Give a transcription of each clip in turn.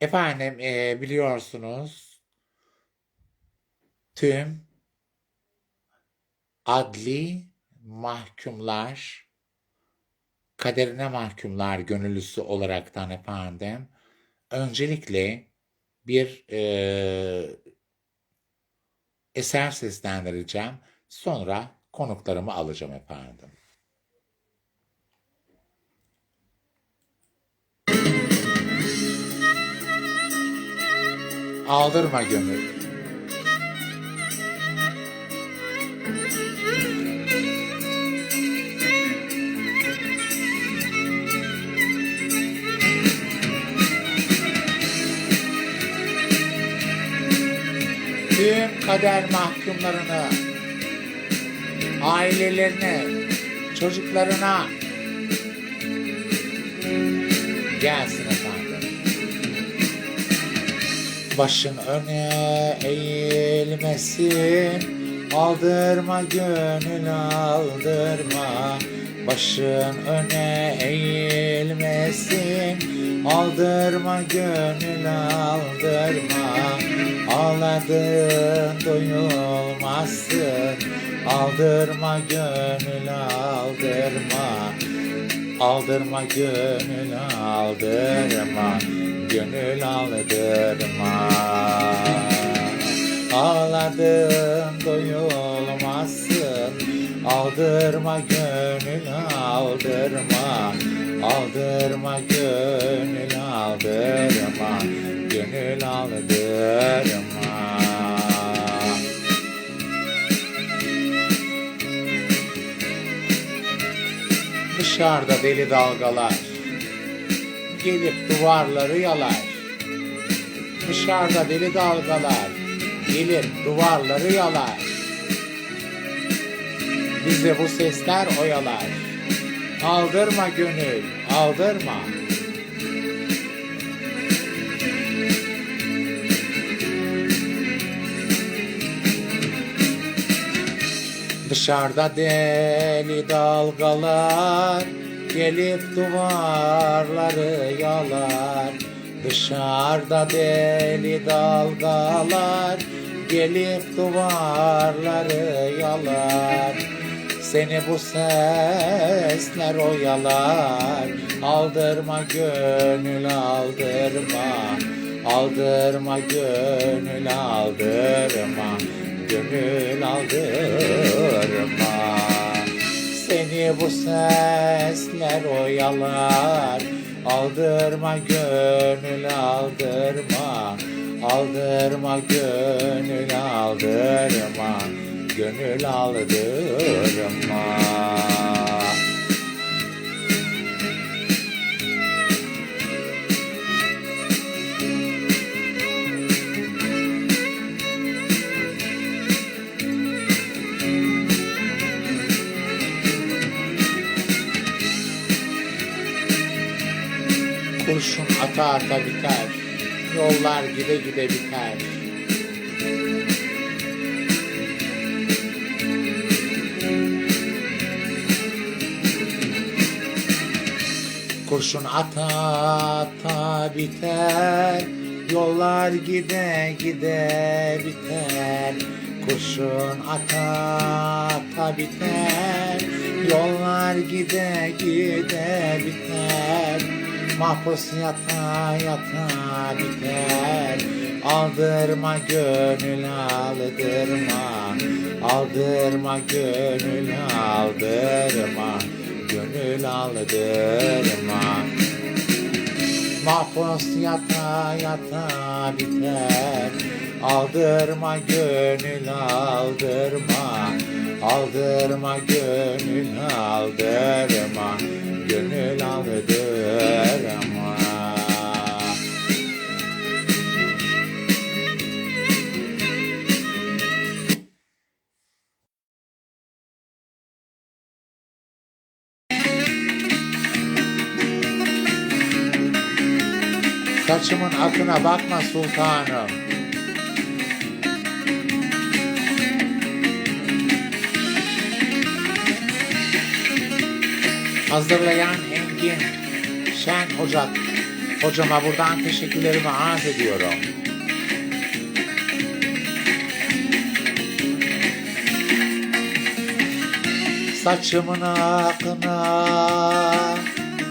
Efendim e, biliyorsunuz tüm adli mahkumlar kaderine mahkumlar gönüllüsü olaraktan efendim öncelikle bir e, eser seslendireceğim. Sonra konuklarımı alacağım efendim. Aldırma gönül. Tüm kader mahkumlarını, ailelerine, çocuklarına gelsin. Başın öne eğilmesin. Aldırma gönül aldırma. Başın öne eğilmesin. Aldırma gönül aldırma. Ağladın duyulmazsın Aldırma gönül aldırma Aldırma gönül aldırma Gönül aldırma. Ağladın doyulmazsın Aldırma gönül aldırma. Aldırma gönül aldırma Gönül aldırma Dışarıda deli dalgalar gelip duvarları yalar. Dışarıda deli dalgalar gelip duvarları yalar. Bizi bu sesler oyalar. Aldırma gönül, aldırma. Dışarıda deli dalgalar gelip duvarları yalar. Dışarıda deli dalgalar gelip duvarları yalar. Seni bu sesler oyalar Aldırma gönül aldırma Aldırma gönül aldırma Gönül aldırma. Seni bu sesler oyalar Aldırma gönül aldırma. Aldırma gönül aldırma Gönül aldırma Kurşun ata ata biter Yollar gide gide biter. Kurşun ata ata biter Yollar gide gide biter. Kurşun ata ata biter Yollar gide gide biter Mahpus yata yata biter Aldırma gönül aldırma. Aldırma gönül aldırma. Gönül aldırma. Mahpus yata yata biter Aldırma gönül aldırma. Aldırma gönül aldırma bakma sultanım. Hazırlayan Engin Şen Ocak Hocama buradan teşekkürlerimi arz ediyorum. Saçımın akına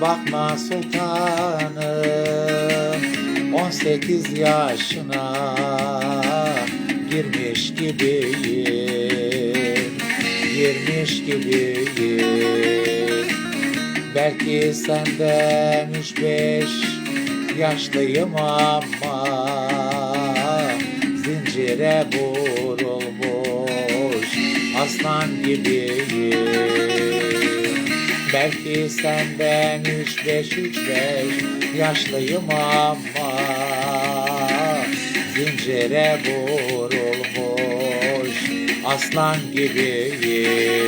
bakma sultanım 18 yaşına girmiş gibiyim Girmiş gibiyim. Belki senden üç beş yaşlıyım ama Zincire vurulmuş aslan gibiyim. Belki senden üç beş üç beş yaşlıyım ama Zincire vurulmuş. Aslan gibiyim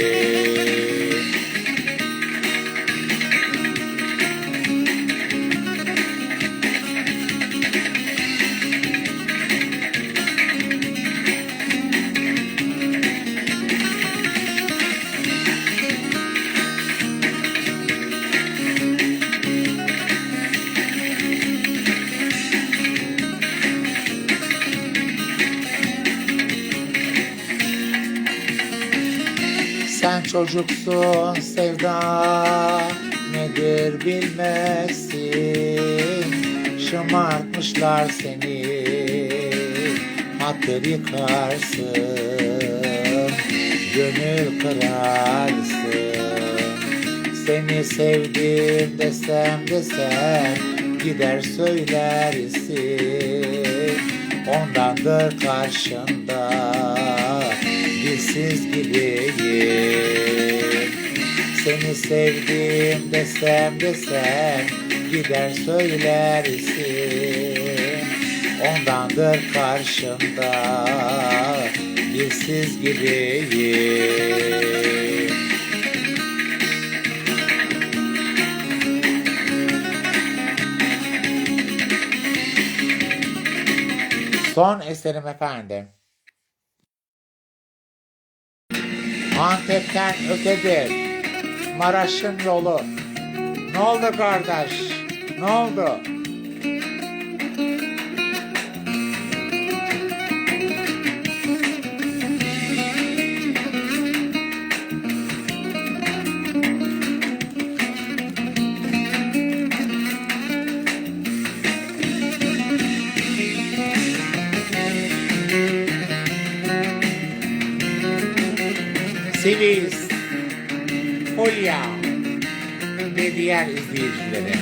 Sen çocuksun sevda nedir bilmezsin. Şımartmışlar seni hatır yıkarsın. Gönül kırarsın. Seni sevdim desem desem gider söylersin. Ondandır karşında dilsiz gibiyim. Seni sevdim desem desem gider söylersin Ondandır karşında dilsiz gibiyim. Son eserim efendim. Antep'ten ötedir. Maraş'ın yolu. Ne oldu kardeş? Ne oldu? Sivis, Fulya ve diğer izleyicileri.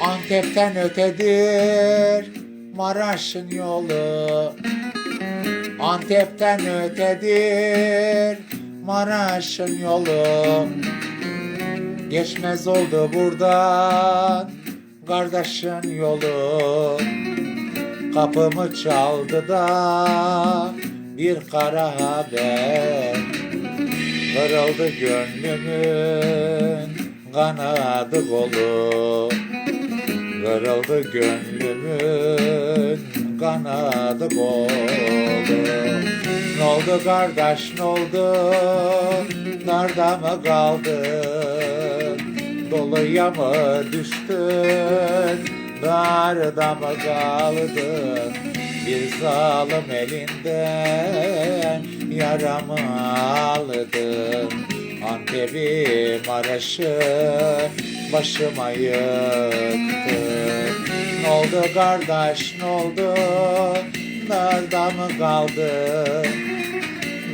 Antep'ten ötedir Maraş'ın yolu. Antep'ten ötedir Maraş'ın yolu Geçmez oldu buradan Kardeşin yolu. Kapımı çaldı da Bir kara haber. Kırıldı gönlümün Kanadı kolu Kırıldı gönlümün kanadı koldu Ne oldu kardeş ne oldu? Narda mı kaldın Doluya mı düştün? Darda mı kaldın Bir zalim elinden Yaramı aldın Antep'i Maraş'ı başıma yıktın oldu kardeş ne oldu? Nerede mı kaldın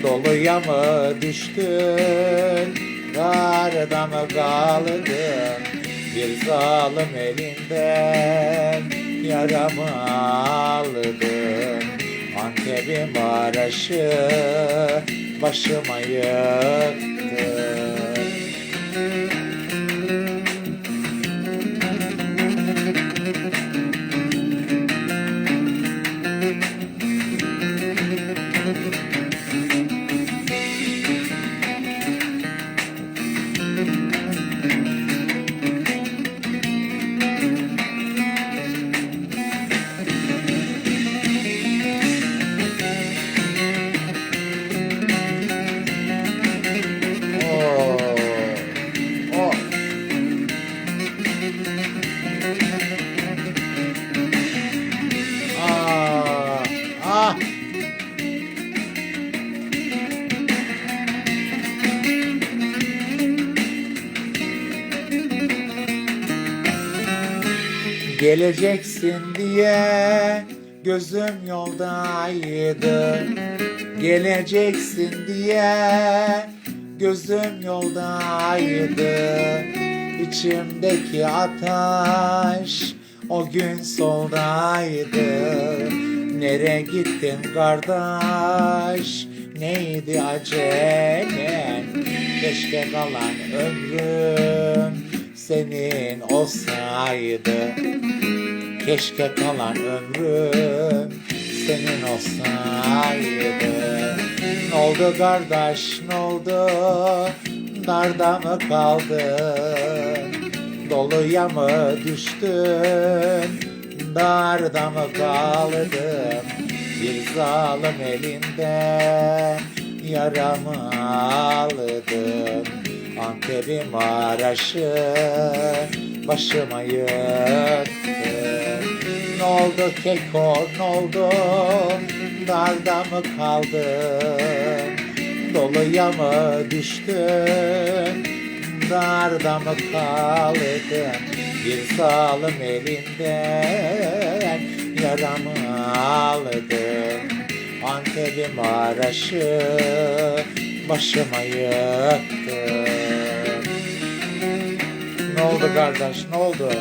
Doluya mı düştün? Darda mı kaldın? Bir zalim elinden Yaramı aldın. Antep'i Maraş'ı Başıma yıktın Geleceksin diye gözüm yoldaydı Geleceksin diye gözüm yoldaydı İçimdeki ateş o gün soldaydı. Nere gittin kardeş? Neydi acelen? Keşke kalan ömrüm senin olsaydı. Keşke kalan ömrüm senin olsaydı. Ne oldu kardeş ne oldu? Darda mı kaldın Doluya mı düştün? Darda mı kaldın? Bir zalim elinden Yaramı aldın Antep'im Maraş'ı Başıma yıktın Ne oldu keko ne oldu? Darda mı kaldın? Doluya mı düştün? Darda mı kaldın? Bir zalim elinden Yaramı aldın. Antep'im Maraş'ı Başıma yıktın Ne oldu kardeş? Ne oldu?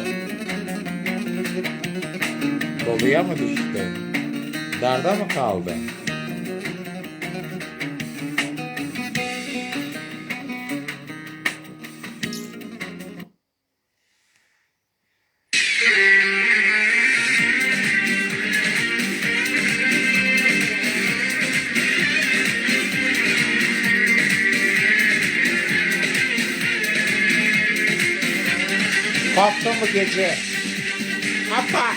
Doluya mı düştün Darda mı kaldın Kalktın mı gece? Hoppa!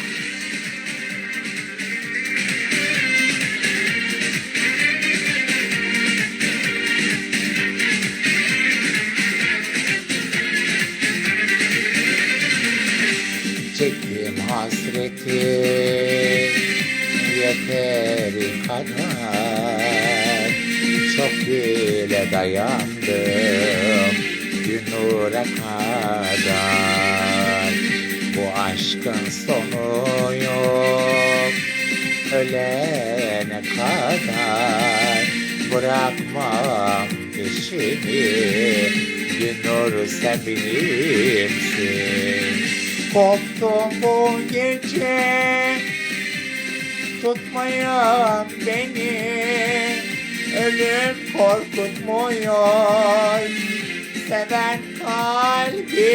Çektim hasreti yeteri kadar Çok bile dayandım günüre kadar aşkın sonu yok. Ölene kadar Bırakmam peşini Günür sen benimsin. Koptum bu gece Tutmayın beni. Ölüm korkutmuyor Seven kalbimi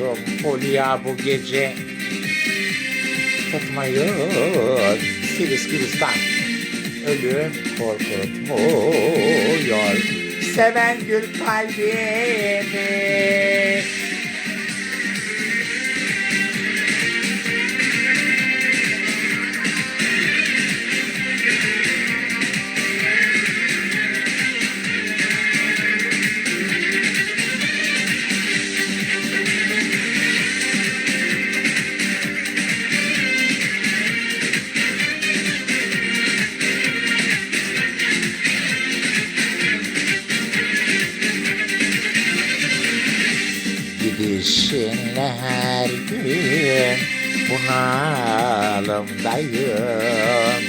Koptum Hulya bu gece. Tutmayın Siris Gülistan Ölüm korkutmuyor. Seven gül kalbimi bunalımdayım.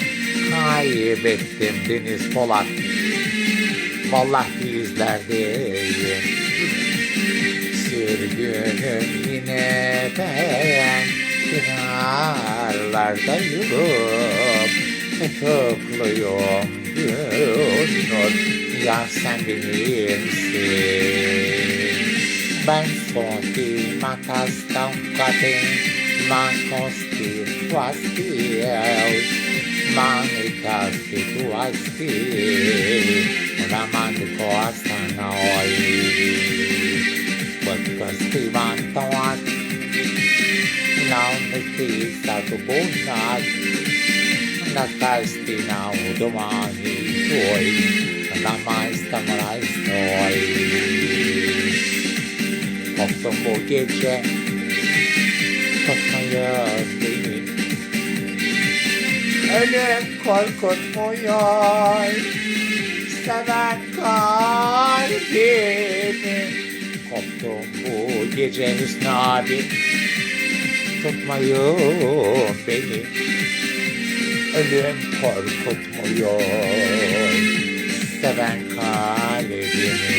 Kaybettim Deniz Polat. Vallahi izlerdeyim. Sürgünüm yine ben. Kenarlardayım Tutukluyum Gönül Yar sen benimsin. Ben sotti matas tão constituas fiel, manitas tuas fiel, ramando costa noi. Quantas que matam a não necessita do bondade, na teste não do mani tuoi, na mais tamarais noi. Como são foguete, Tutmayın beni Ölüm korkutmuyor. Seven kalbimi. Koptum bu gece Hüsnü abi. Tutmayın beni. Ölüm korkutmuyor. Seven kalbimi.